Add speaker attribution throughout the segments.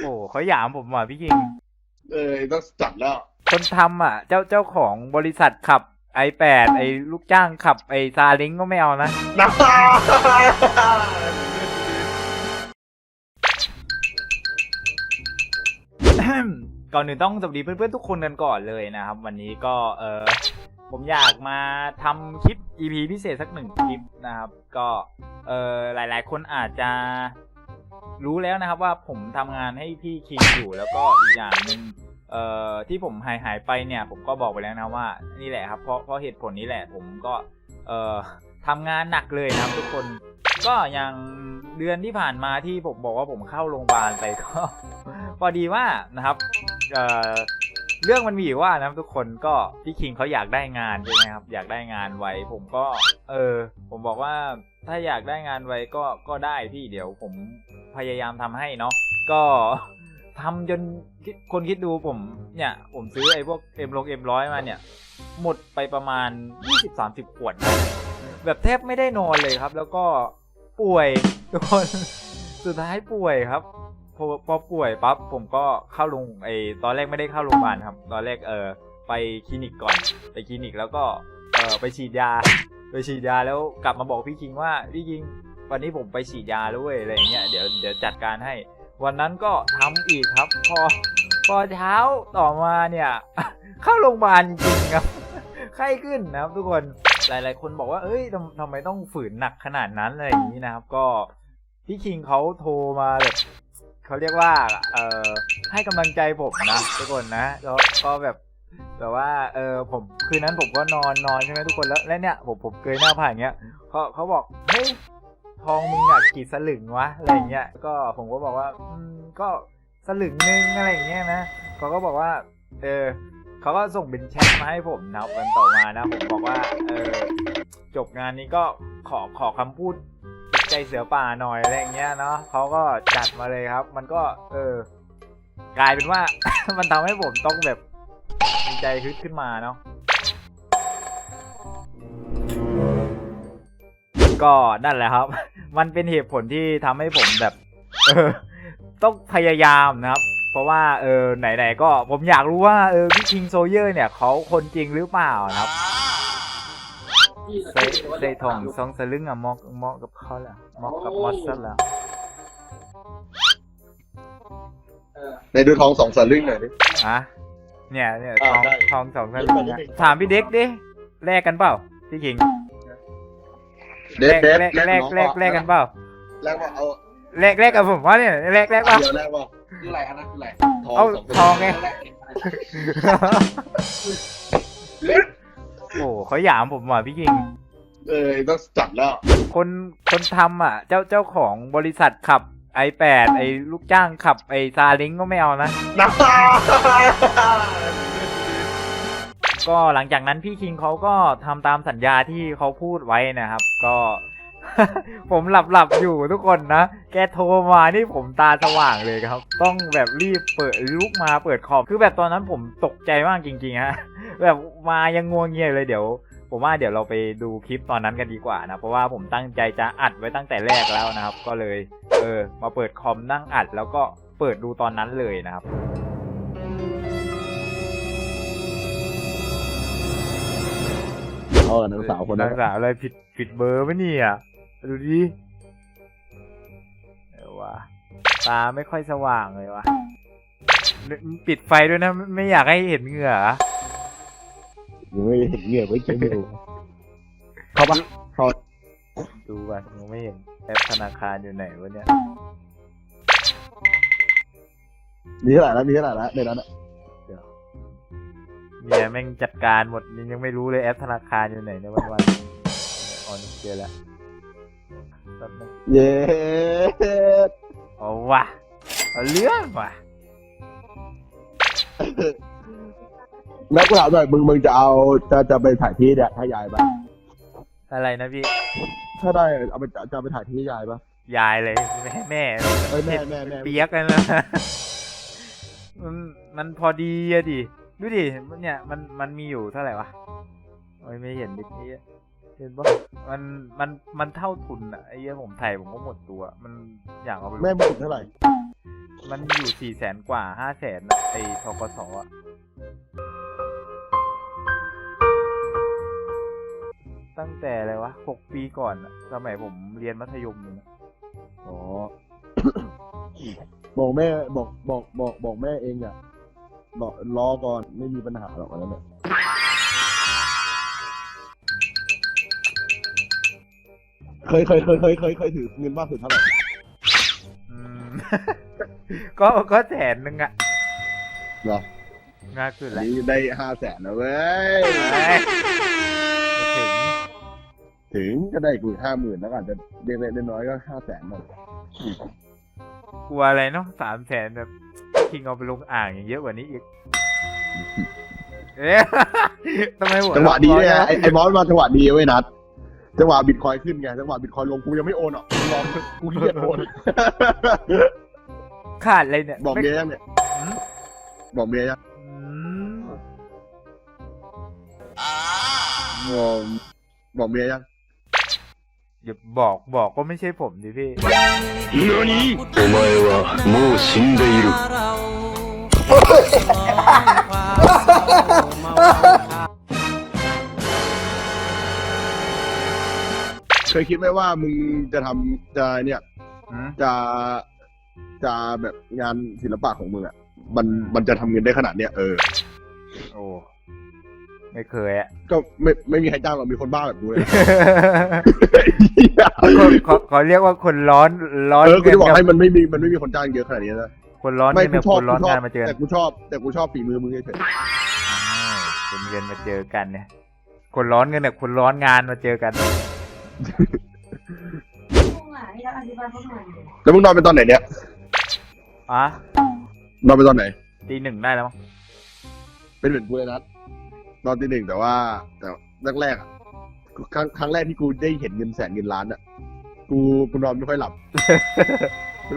Speaker 1: โอ้เขาหยามผมว่ะพี่คิง
Speaker 2: เออต้องจัดแล้ว
Speaker 1: คนทำอะ เจ้าเจ้าของบริษัทขับ i8 ไอ้ลูกจ้างขับไอ้ซาเล้งก็ไม่เอานะ
Speaker 2: น้ำตา
Speaker 1: ก่อนอื่นต้องสวัสดีเพื่อนๆทุกคนกันก่อนเลยนะครับ วันนี้ก็เออผมอยากมาทำคลิป EP พิเศษสักหนึ่งคลิปนะครับ ก็เออหลายๆ คนอาจจะ รู้แล้วนะครับว่าผมทำงานให้พี่คิงอยู่แล้วก็อีกอย่างหนึ่งเอ่อที่ผมหายหายไปเนี่ยผมก็บอกไปแล้วนะว่านี่แหละครับเพราะเพราะเหตุผลนี้แหละผมก็เอ่อทำงานหนักเลยนะครับทุกคน ก็อย่างเดือนที่ผ่านมาที่ผมบอกว่าผมเข้าโรงพยาบาลไปก็พอดีว่านะครับเอ่อเรื่องมันมีอยู่ว่านะครับทุกคนก็พี่คิงเขาอยากได้งานใช่ไหมครับอยากได้งานไวผมก็ เออ ผมบอกว่าถ้าอยากได้งานไวก็ก็ได้พี่เดี๋ยวผม พยายามทำให้เนาะก็ทำจนคนคิดดูผมเนี่ยผมซื้อไอ้พวกเอ็มลงเอ็มร้อยมาเนี่ย หมดไปประมาณ 20-30 ขวด แบบแทบไม่ได้นอนเลยครับ แล้วก็ป่วยทุกคนสุดท้ายป่วยครับพอพอป่วยปั๊บผมก็เข้าโรงไอตอนแรกไม่ได้เข้าโรงพยาบาลครับ ตอนแรกเออไปคลินิกก่อน ไปคลินิกแล้วก็เออไปฉีดยา ไปฉีดยาแล้วกลับมาบอกพี่คิงว่าพี่คิง วันนี้ผมไปฉีดยาแล้วยอะไรเงี้ยเดี๋ยวเดี๋ยวจัดการให้ วันนั้นก็ทำอีกครับ พอพอเช้าต่อมาเนี่ย เข้าโรงพยาบาลจริงครับไข้ขึ้นนะครับ ทุกคนหลาย ๆ คนบอกว่าเอ้ยทำทำไมต้องฝืนหนักขนาดนั้นอะไรอย่างนี้นะครับ ก็พี่คิงเขาโทรมาแบบเขาเรียกว่า เอ่อให้กำลังใจผมนะทุกคนนะแล้วก็แบบแบบว่า เออผมคืนนั้นผมก็นอนนอนใช่ไหมทุกคนแล้ว แล้วเนี่ยผมผมเกยหน้าผ่านเงี้ยเขาเขาบอกเฮ้ย ทองมึงอะกี่สลึงวะอะไรอย่างเงี้ยก็ผมก็บอกว่าอืมก็สลึงนึงอะไรอย่างเงี้ยนะเขาก็บอกว่า เออเขาก็ส่งเป็นแชทมาให้ผมนะครับวันต่อมานะผมบอกว่าเออจบงานนี้ก็ขอขอคำพูดจิตใจเสือป่าหน่อยอะไรอย่างเงี้ยเนาะเขาก็จัดมาเลยครับ มันก็เออกลายเป็นว่า มันทำให้ผมต้องแบบมีใจฮึดขึ้นมาเนาะก็นั่นแหละครับ มันเป็นเหตุผลที่ทำให้ผมแบบเออต้องพยายามนะครับ เพราะว่าเออไหนๆก็ผมอยากรู้ว่าเออพี่คิงโซเยอร์เนี่ยเขาคนจริงหรือเปล่านะครับเซเซทองซองสลึงอะเหมอกเหมาะกับเขาแหละเหมาะกับมอสซัลแล้ว
Speaker 2: ในดูทองสองสลึงหน่อยดิ
Speaker 1: อะเนี่ยเนี่ยท
Speaker 2: อ่า
Speaker 1: อง
Speaker 2: ได้
Speaker 1: ทองสองสลึงอะถามพี่เด็กดิแลกกันเปล่าพี่คิง
Speaker 2: เด็ดเด็ด
Speaker 1: แลกแลกแลกแลกกันเปล่า
Speaker 2: แลกว่าเอา
Speaker 1: แลกแลกกับผมว่าเนี่ยแลกแลกเปล่า
Speaker 2: เดี๋ยวแลกว่า
Speaker 3: คืออะไรอันนั้นคืออะไร
Speaker 2: ทอง
Speaker 1: เอา
Speaker 2: สอง
Speaker 1: ทองไง
Speaker 3: แรก
Speaker 1: โอ้เขาหยามผมว่ะพี่คิง
Speaker 2: เออต้องจัดแล้ว
Speaker 1: คนคนทำอะ เจ้าเจ้าของบริษัทขับ i8 ไอ้ลูกจ้างขับไอ้ซาเล้งก็ไม่เอานะ
Speaker 2: น้ำตา
Speaker 1: ก็หลังจากนั้นพี่คิงเขาก็ทำตามสัญญาที่เขาพูดไว้นะครับ ก็ ผมหลับหลับๆอยู่ทุกคนนะ แกโทรมานี่ผมตาสว่างเลยครับ ต้องแบบรีบเปิดลุกมาเปิดคอมคือแบบตอนนั้นผมตกใจมากจริงๆฮะแบบมายังงวงเงียเลยเดี๋ยวผมว่าเดี๋ยวเราไปดูคลิปตอนนั้นกันดีกว่านะ เพราะว่าผมตั้งใจจะอัดไว้ตั้งแต่แรกแล้วนะครับ ก็เลย เออ มาเปิดคอมนั่งอัด แล้วก็เปิดดูตอนนั้นเลยนะครับ
Speaker 2: เออนางสาวคนนั้น
Speaker 1: นางสาวอะไรผิดผิดเบอร์ไหมเนี่ยดูดิเออว่ะตาไม่ค่อยสว่างเลยวะปิดไฟด้วยนะ ไม่ไม่อยากให้เห็นเหงื่อ
Speaker 2: ยังไม่เห็นเหงื่อไม่กินอยู่เขาปะเขา
Speaker 1: ดูก่อนยังไม่เห็นแอปธนาคารอยู่ไหนวะเนี่ย
Speaker 2: มีเท่าไหร่แล้วมีเท่าไหร่แล้วในนั้นอะ
Speaker 1: เมียแม่งจัดการหมดยังไม่รู้เลยแอปธนาคารอยู่ไหนในวันวันๆอ๋อนี่เจอแล้วแป๊บนึง
Speaker 2: เย้
Speaker 1: เอาว่ะเอาเรื่องว่ะ
Speaker 2: แล้วกูถามหน่อยมึงมึงจะเอาจะจะไปถ่ายที่เนี่ยให้ยายปะ
Speaker 1: อะไรนะพี่
Speaker 2: ถ้าได้เอาไปจะเอาไปถ่ายที่ให้ยายปะ
Speaker 1: ยายเลยแม่แม่
Speaker 2: เอ้ยแม่แม่แม่
Speaker 1: เปียกกันนะมันมันพอดีอะดิ ดูดิมันเนี่ยมันมันมีอยู่เท่าไหร่วะโอ้ยไม่เห็นดิไอ้เหี้ยเห็นปะมันมันมันเท่าทุนอะไอ้เหี้ยผมไทยผมก็หมดตัว มันอยากเอาไปลง
Speaker 2: แม่มึงเท่าไหร่
Speaker 1: มันอยู่สี่แสนกว่าห้าแสนไอทกสอะตั้งแต่อะไรวะหกปีก่อนอะสมัยผมเรียนมัธยมเลยนะ
Speaker 2: อ๋อ บอกแม่บอกบอกบอกบอกแม่เองอะ บอกรอก่อนไม่มีปัญหาหรอกอันนั้นน่ะเคยเคยเคยเคยเคยเคยถือเงินมากสุดเท่าไหร่
Speaker 1: อืม ก็ก็แสนหนึ่งอะ
Speaker 2: เหรอ
Speaker 1: มากสุด
Speaker 2: อัน
Speaker 1: แล้ว
Speaker 2: นี้ได้ห้าแสนนะเว้ย
Speaker 1: เอ้ยไม่ถึง
Speaker 2: ถึงก็ได้กูห้าหมื่นแล้วก็อาจจะเล็กๆน้อยๆก็ห้าแสนหน่อย
Speaker 1: กลัวอะไรเนาะสามแสนแบบ คิงเอาไปลงอ่างอย่างเยอะกว่านี้อีกเอ๊ะทำไมหัว
Speaker 2: จังหวะดี
Speaker 1: ร้อ
Speaker 2: เนี่ย
Speaker 1: จัง
Speaker 2: ไอ้ไอ้บอสมาจังหวะดีเว้ยนัดจังหวะบิตคอยขึ้นไงจังหวะบิตคอยลงกูยังไม่โอนอะกูรอกูขี้เกียจโอน
Speaker 1: ขาดเลยเนี่ย
Speaker 2: บอก
Speaker 1: ไม่
Speaker 2: เมียยังเนี่ย
Speaker 1: หืม
Speaker 2: บอกเมียยัง
Speaker 1: อืม
Speaker 2: บอกบอกเมียยัง
Speaker 1: อย่าบอกบอกก็ไม่ใช่ผมดิพี่
Speaker 3: นนี่โอ้ไม่ว่ามูชิน
Speaker 2: เดรเคยคิดไหมว่ามึงจะทำจะเนี่ย จะจะแบบงานศิลปะของมึงอะ มันมันจะทำเงินได้ขนาดเนี้ยเออ
Speaker 1: โอ้ ไม่เคยอะ
Speaker 2: ก็ไม่ไม่มีใครจ้างหรอกมีคนบ้าแบบกูเลย
Speaker 1: เขาเขาเขาเรียกว่าคนร้อนร้อน
Speaker 2: เออกู
Speaker 1: เงิน
Speaker 2: จะบอก
Speaker 1: กับ
Speaker 2: ให้มันไม่มีมันไม่มีคนจ้างเยอะขนาดนี้นะ
Speaker 1: คนร้อน
Speaker 2: ไม่
Speaker 1: เงิน
Speaker 2: กู
Speaker 1: กับ
Speaker 2: ชอบ
Speaker 1: คนร้อน
Speaker 2: กูชอบ
Speaker 1: งานมาเจอ
Speaker 2: แต่กูชอบ แต่กูชอบฝีมือมึงเฉย
Speaker 1: อ้าวคนเงินมาเจอกันเนี่ย คนร้อนเงินกับคนร้อนงานมาเจอกัน
Speaker 4: อยากอธิบายเขาหน่อย
Speaker 2: ๆแล้วมึงนอนเป็นตอนไหนเนี่ย
Speaker 1: อะ
Speaker 2: นอนเป็นตอนไหน
Speaker 1: ตีหนึ่งได้แล้วมั้ง
Speaker 2: เป็นเหมือนกูเลยนะ นอนตีหนึ่งแต่ว่า แต่แรกๆอะครั้งครั้งแรกที่กูได้เห็นเงินแสนเงินล้านอะ กูกูนอนไม่ค่อยหลับ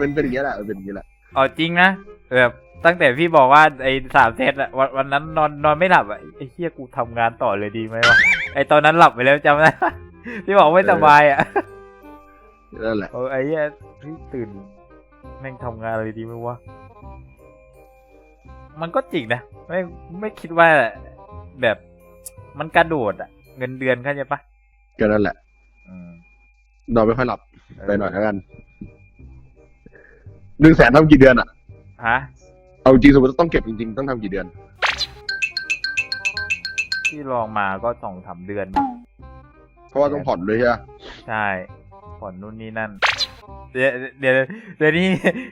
Speaker 2: เป็นเป็นอย่างเงี้ยแหละเออเป็นอย่างเงี้ยแหละ
Speaker 1: เอาจริงนะแบบตั้งแต่พี่บอกว่าไอ้สามเซตอะวันวันนั้นนอนนอนไม่หลับอะไอ้เฮียกูทำงานต่อเลยดีไหมวะไอ้ตอนนั้นหลับไปแล้วจำได้ที่บอกไม่สบายอะ
Speaker 2: นั่นแหละ
Speaker 1: เออไอ้เหี้ยเฮ้ยตื่นแม่งทำงานอะไรดีไหมวะมันก็จริงนะไม่ไม่คิดว่า แบบมันกระโดดอะเงินเดือนเข้าใจปะ
Speaker 2: ก็นั่นแหละ
Speaker 1: อืม
Speaker 2: นอนไม่ค่อยหลับไปหน่อยแล้วกันหนึ่งแสนทำกี่เดือนอะ
Speaker 1: ฮะ
Speaker 2: เอาจริงสมมติต้องเก็บจริงๆต้องทำกี่เดือน
Speaker 1: ที่ลองมาก็สองสามเดือน
Speaker 2: เพราะว่าต้องผ่อนด้วยใช่ไหม
Speaker 1: ใช่ผ่อนนู่นนี่นั่น เดี๋ยวเดี๋ยวเดี๋ยวนี้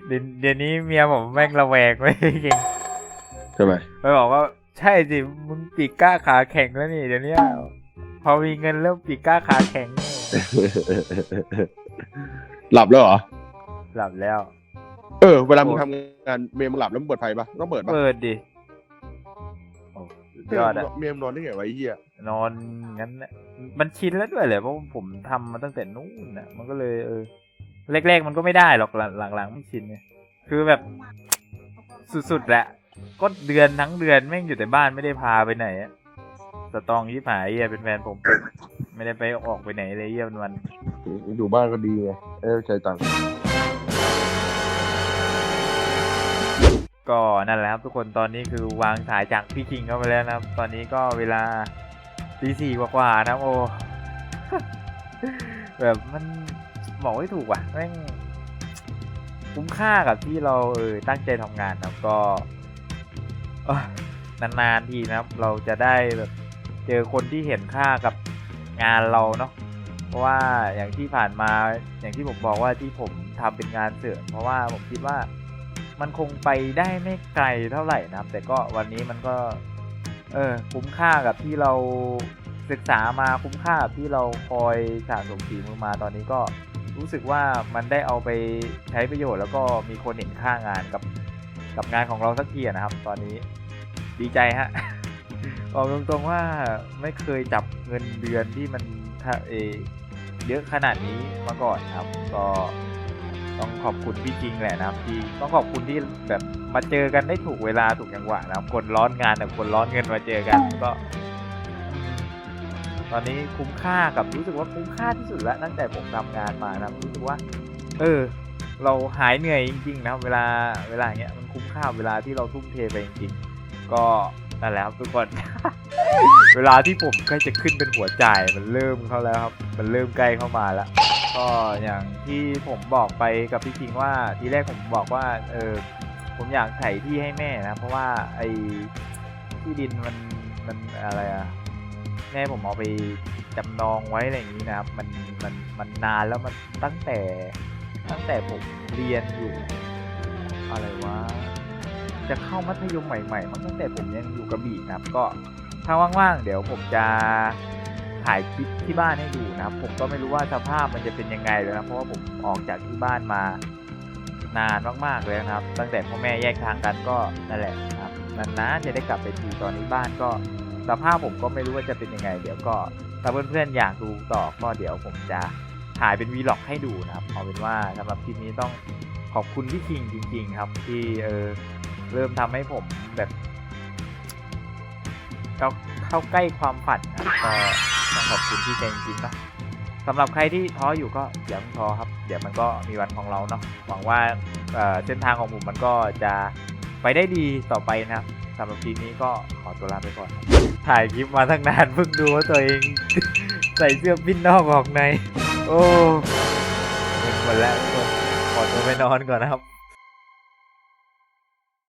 Speaker 1: เดี๋ยวเดี๋ยวนี้เมียผมแม่งระแวงไว้เก่ง
Speaker 2: ใช่ไหม
Speaker 1: ไปบอกว่า ใช่สิมึงปีกกล้าขาแข็งแล้วนี่เดี๋ยวนี้พอมีเงินแล้วปีกกล้าขาแข็ง
Speaker 2: หลับแล้วเหรอ
Speaker 1: หลับแล้ว
Speaker 2: เออ เวลามึงทำงานเมียมึงหลับแล้วมึงเปิดไฟปะต้องเปิดปะ
Speaker 1: เปิดดิโอ้สุดยอดอะ
Speaker 2: เมียมึงนอนได้ไงวะไอ้เหี้ย
Speaker 1: นอนงั้นน่ะมันชินแล้วด้วยเลยเพราะผมทำมาตั้งแต่นู้นน่ะ มันก็เลยเออแรกๆมันก็ไม่ได้หรอกหลังหลังๆไม่ชินไงคือแบบ สุดๆแหละ ก็เดือนทั้งเดือนแม่งอยู่แต่บ้านไม่ได้พาไปไหนอะสตองยี่ผายเหี้ยเป็นแฟนผม ไม่ได้ไปออกไปไหนเลยเยี่ยวันวัน
Speaker 2: อยู่บ้านก็ดีไงเออใช้ตังค์
Speaker 1: ก็นั่นแหละครับทุกคนตอนนี้คือวางสายจากพี่คิงเข้าไปแล้วนะครับ ตอนนี้ก็เวลาตีสี่กว่าๆนะครับโอ้แบบมันบอกไม่ถูกว่ะแม่งคุ้มค่ากับที่เราเออตั้งใจทำงานนะครับก็เอ้อ นานๆทีนะครับ เราจะได้แบบเจอคนที่เห็นค่ากับงานเราเนาะเพราะว่าอย่างที่ผ่านมาอย่างที่ผมบอกว่าที่ผมทำเป็นงานเสริมเพราะว่าผมคิดว่ามันคงไปได้ไม่ไกลเท่าไหร่นะครับ แต่ก็วันนี้มันก็ เออคุ้มค่ากับที่เราศึกษามาคุ้มค่ากับที่เราคอยสะสมฝีมือมาตอนนี้ก็รู้สึกว่ามันได้เอาไปใช้ประโยชน์แล้วก็มีคนเห็นค่างานกับ กับงานของเราสักทีนะครับ ตอนนี้ดีใจฮะบอกตรงๆว่าไม่เคยจับเงินเดือนที่มันเอเยอะขนาดนี้มาก่อนครับ ก็ต้องขอบคุณพี่จริงแหละนะครับที่ต้องขอบคุณที่แบบมาเจอกันได้ถูกเวลาถูกจังหวะนะครับคนร้อนงานกับคนร้อนเงินมาเจอกันก็ ตอนนี้คุ้มค่ากับรู้สึกว่าคุ้มค่าที่สุดแล้วตั้งแต่ผมทำงานมานะครับรู้สึกว่า เออ เราหายเหนื่อยจริงๆนะครับเวลาเวลาอย่างเงี้ยมันคุ้มค่าเวลาที่เราทุ่มเทไปจริงๆ ก็นั่นแหละครับทุกคน เวลาที่ผมใกล้จะขึ้นเป็นหัวจ่ายมันเริ่มเข้าแล้วครับ มันเริ่มใกล้เข้ามาแล้ว ก็อย่างที่ผมบอกไปกับพี่คิงว่าทีแรกผมบอกว่าเออผมอยากไถที่ให้แม่นะ เพราะว่าไอ้ที่ดินมันมันอะไรอะแม่ผมเอาไปจำนองไว้อะไรอย่างนี้นะครับ มันมันมันนานแล้วมันตั้งแต่ ตั้งแต่ผมเรียนอยู่ อะไรวะจะเข้ามัธยมใหม่ๆมันตั้งแต่ผมยังอยู่กระบี่นะครับ ก็ถ้าว่างๆ เดี๋ยวผมจะถ่ายคลิปที่บ้านให้ดูนะครับ ผมก็ไม่รู้ว่าสภาพมันจะเป็นยังไงเลยนะเพราะว่าผมออกจากที่บ้านมานานมากๆเลยนะครับ ตั้งแต่พ่อแม่แยกทางกันก็นั่นแหละครับนานๆจะได้กลับไปทีตอนนี้บ้านก็สภาพผมก็ไม่รู้ว่าจะเป็นยังไง เดี๋ยวก็ถ้าเพื่อนๆอยากดูต่อก็เดี๋ยวผมจะ ถ่ายเป็นวีล็อกให้ดูนะครับเอาเป็นว่าสำหรับคลิปนี้ต้องขอบคุณพี่คิงจริง ๆ ครับ ที่เออเริ่มทำให้ผมแบบเข้าเข้าใกล้ความฝันครับก็ต้องขอบคุณพี่ใจจริงๆนะสำหรับใครที่ท้ออยู่ก็อย่าเพิ่งท้อครับ เดี๋ยวมันก็มีวันของเราเนาะหวังว่าเส้นทางของผมมันก็จะไปได้ดีต่อไปนะครับสำหรับทีนี้ก็ขอตัวลาไปก่อน ถ่ายคลิปมาตั้งนานเพิ่งดูว่าตัวเอง ใส่เสื้อปิ้นนอกออกใน โอ้หมดแล้วทุกคนขอตัวไปนอนก่อนนะครับ